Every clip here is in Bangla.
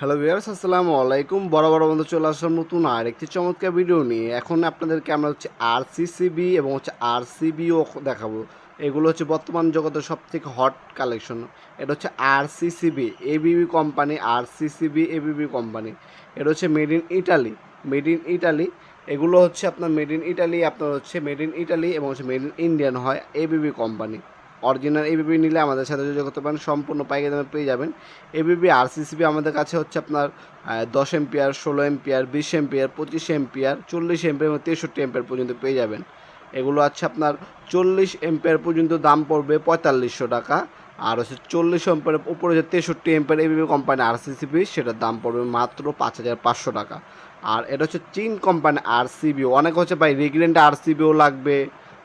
হ্যালো ভিউয়ার্স আসসালামু আলাইকুম। বড় বড় বন্ধু চলে আসলাম নতুন আর একটি চমৎকার ভিডিও নিয়ে। এখন আপনাদেরকে আমরা হচ্ছে আর সিসিবি এবং হচ্ছে আর সিবিও দেখাবো। এগুলো হচ্ছে বর্তমান জগতের সব থেকে হট কালেকশন এটা হচ্ছে আর সিসিবি এবিবি কোম্পানি আর সিসিবি এবিবি কোম্পানি এটা হচ্ছে made in Italy made in Italy এগুলো হচ্ছে আপনার মেড ইন ইটালি আপনার হচ্ছে মেড ইন ইটালি এবং হচ্ছে মেড ইন ইন্ডিয়ান হয় এবিবি কোম্পানি অরিজিনাল এবিবি নিলে আমাদের সাথে যোগাযোগ করতে পারেন। সম্পূর্ণ পাইকারি দামে পেয়ে যাবেন। এবিবি আর সিসিবি আমাদের কাছে হচ্ছে আপনার দশ এম্পিয়ার ষোলো এম্পিয়ার বিশ এম্পিয়ার পঁচিশ এম্পিয়ার চল্লিশ এম্পিয়ার এবং তেষট্টি এম্পিয়ার পর্যন্ত পেয়ে যাবেন। এগুলো আছে আপনার চল্লিশ এম্পিয়ার পর্যন্ত দাম পড়বে পঁয়তাল্লিশশো টাকা। আর হচ্ছে চল্লিশ এম্পিয়ার উপরে যে তেষট্টি এম্পিয়ার এবিবি কোম্পানি আর সিসিবি সেটার দাম পড়বে মাত্র পাঁচ হাজার পাঁচশো টাকা। আর এটা হচ্ছে চীন কোম্পানি আর সিবিও অনেক হচ্ছে ভাই রিগ্রেন্ট আর সিবিও লাগবে।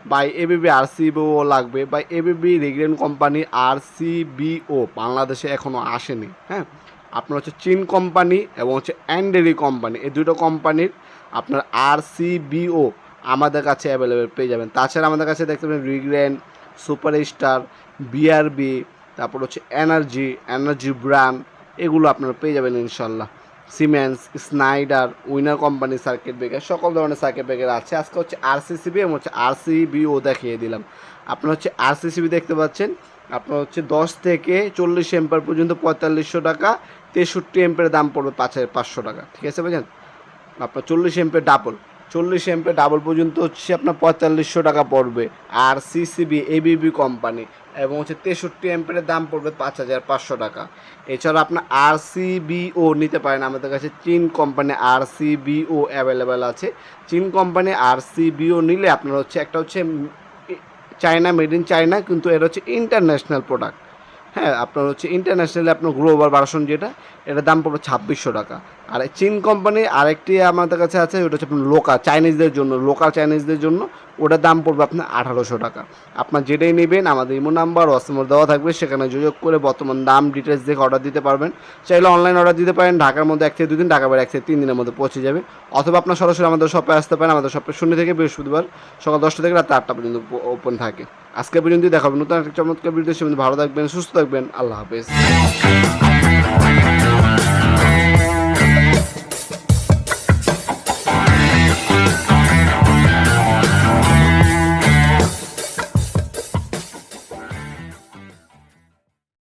বাই এবিবি আর সিবিও লাগবে বা এবিবি রিগ্রেন কোম্পানি আর সিবিও বাংলাদেশে এখনও আসেনি হ্যাঁ? আপনার হচ্ছে চীন কোম্পানি এবং হচ্ছে অ্যান্ডেরি কোম্পানি, এই দুটো কোম্পানির আপনার আর সিবিও আমাদের কাছে অ্যাভেলেবেল পেয়ে যাবেন। তাছাড়া আমাদের কাছে দেখতে পাবেন রিগ্রেন সুপার স্টার বিআরবি তারপর হচ্ছে এনার্জি এনার্জি ব্র্যান্ড এগুলো আপনারা পেয়ে যাবেন ইনশাল্লাহ। Siemens Schneider winner company circuit breaker সকল ধরনের সার্কিট ব্রেকার আছে। আজকে হচ্ছে আরসিসিবি এবং হচ্ছে আরসিবিও দেখিয়ে দিলাম। আপনার হচ্ছে আরসিসিবি দেখতে পাচ্ছেন। আপনার হচ্ছে দশ থেকে চল্লিশ এম্পার পর্যন্ত পঁয়তাল্লিশশো টাকা, তেষট্টি এম্পের দাম পড়বে পাঁচ পাঁচশো টাকা। ঠিক আছে বুঝলেন আপনার চল্লিশ এম্পের ডাবল চল্লিশ এম্পের ডাবল পর্যন্ত হচ্ছে আপনার পঁয়তাল্লিশশো টাকা পড়বে আর সিসিবি এবিবি কোম্পানি এবং হচ্ছে তেষট্টি এম্পের দাম পড়বে পাঁচ হাজার পাঁচশো টাকা। এছাড়া আপনার আর সিবিও নিতে পারেন, আমাদের কাছে চীন কোম্পানি আর সিবিও অ্যাভেলেবেল আছে। চীন কোম্পানি আর সিবিও নিলে আপনার হচ্ছে একটা হচ্ছে চায়না মেড ইন চায়না কিন্তু এটা হচ্ছে ইন্টারন্যাশনাল প্রোডাক্ট হ্যাঁ আপনার হচ্ছে ইন্টারন্যাশনালি আপনার গ্লোবাল ভার্সন যেটা, এটার দাম পড়বে ছাব্বিশশো টাকা। আর চীন কোম্পানি আরেকটি আমাদের কাছে আছে, ওটা হচ্ছে আপনার লোকাল চাইনিজদের জন্য লোকাল চাইনিজদের জন্য। ওটার দাম পড়বে আপনার আঠারোশো টাকা। আপনার যেটাই নেবেন, আমাদের ইমো নাম্বার ওয়াসমার দেওয়া থাকবে, সেখানে যোগাযোগ করে বর্তমান দাম ডিটেলস দেখে অর্ডার দিতে পারবেন। চাইলে অনলাইন অর্ডার দিতে পারেন, ঢাকার মধ্যে এক থেকে দুদিন ঢাকা বাইরে এক থেকে তিন দিনের মধ্যে পৌঁছে যাবে। অথবা আপনার সরাসরি আমাদের শপে আসতে পারেন, আমাদের শপে শূন্য থেকে বৃহস্পতিবার সকাল দশটা থেকে রাত আটটা পর্যন্ত ওপেন থাকে। আজকে পর্যন্ত দেখাবেন নতুন একটা চমৎকার ভিডিও সে ভালো থাকবেন, সুস্থ থাকবেন, আল্লাহ হাফেজ।